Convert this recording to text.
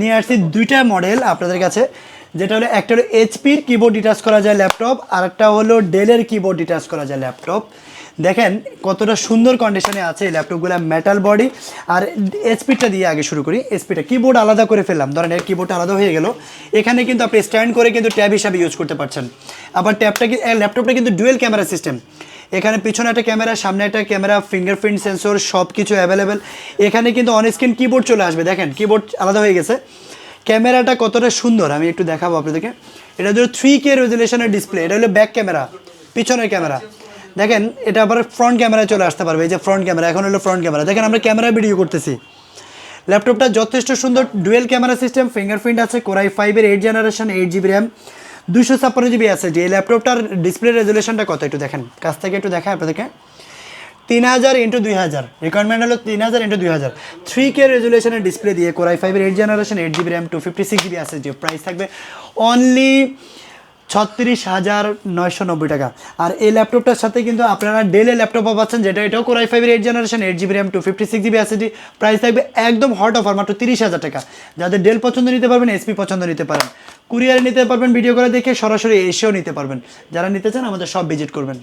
নিয়ে আসছি দুইটা মডেল আপনাদের কাছে। যেটা হলো একটা হলো এইচপির কিবোর্ড ডিটাচ করা যায় ল্যাপটপ আর একটা হলো ডেলের কিবোর্ড ডিটাচ করা যায় ল্যাপটপ দেখেন কতটা সুন্দর কন্ডিশনে আছে এই ল্যাপটপগুলো মেটাল বডি আর এইচপিটা দিয়ে আগে শুরু করি। এইচপিটা কিবোর্ড আলাদা করে ফেললাম। ধরেন এর কিবোর্ডটা আলাদা হয়ে গেল। এখানে কিন্তু আপনি স্ট্যান্ড করে কিন্তু ট্যাব হিসাবে ইউজ করতে পারছেন। আবার ট্যাবটা ল্যাপটপটা কিন্তু ডুয়েল ক্যামেরা সিস্টেম এখানে পিছনে একটা ক্যামেরা, সামনে একটা ক্যামেরা ফিঙ্গারপ্রিন্ট সেন্সর সব কিছু অ্যাভেলেবেল এখানে কিন্তু অন স্ক্রিন কিবোর্ড চলে আসবে। দেখেন কিবোর্ড আলাদা হয়ে গেছে। ক্যামেরাটা কতটা সুন্দর, আমি একটু দেখাবো আপনাদেরকে। এটা হলো থ্রি কে রেজুলেশনের ডিসপ্লে এটা হলো ব্যাক ক্যামেরা, পিছনের ক্যামেরা। দেখেন, এটা আবার ফ্রন্ট ক্যামেরায় চলে আসতে পারবে, এই যে ফ্রন্ট ক্যামেরা, এখন হলো ফ্রন্ট ক্যামেরা। দেখেন, আমরা ক্যামেরা ভিডিও করতেছি। ল্যাপটপটা যথেষ্ট সুন্দর ডুয়েল ক্যামেরা সিস্টেম ফিঙ্গারপ্রিন্ট আছে কোরাই ফাইভের eight generation eight GB RAM দুশো ছাপ্পান্ন জিবি আছে যে এই ল্যাপটপটার ডিসপ্লে রেজুলেশনটা কত একটু দেখেন। কাছ থেকে একটু দেখায় আপনাদেরকে। তিন হাজার ইন্টু দুই হাজার। রিকোয়ারমেন্ট হলো তিন হাজার ইন্টু দুই হাজার। থ্রি কে রেজুলেশনের ডিসপ্লে দিয়ে কোরাই ফাইভের eight generation eight GB RAM two fifty six GB আছে যে প্রাইস থাকবে অনলি ছত্রিশ হাজার নয়শো নব্বই টাকা। আর এই ল্যাপটপটার সাথে কিন্তু আপনারা ডেলে ল্যাপটপও পাচ্ছেন যেটা এটাও কোরাই ফাইভের eight generation eight GB RAM two fifty six GB আছে প্রাইস থাকবে একদম হট অফার মাত্র তিরিশ হাজার টাকা। যাদের ডেল পছন্দ নিতে পারবেন এসপি পছন্দ নিতে পারেন। কুরিয়ারে নিতে পারবেন, ভিডিও করে দেখে সরাসরি এসেও নিতে পারবেন। যারা নিতে চান, আমাদের সব ভিজিট করবেন।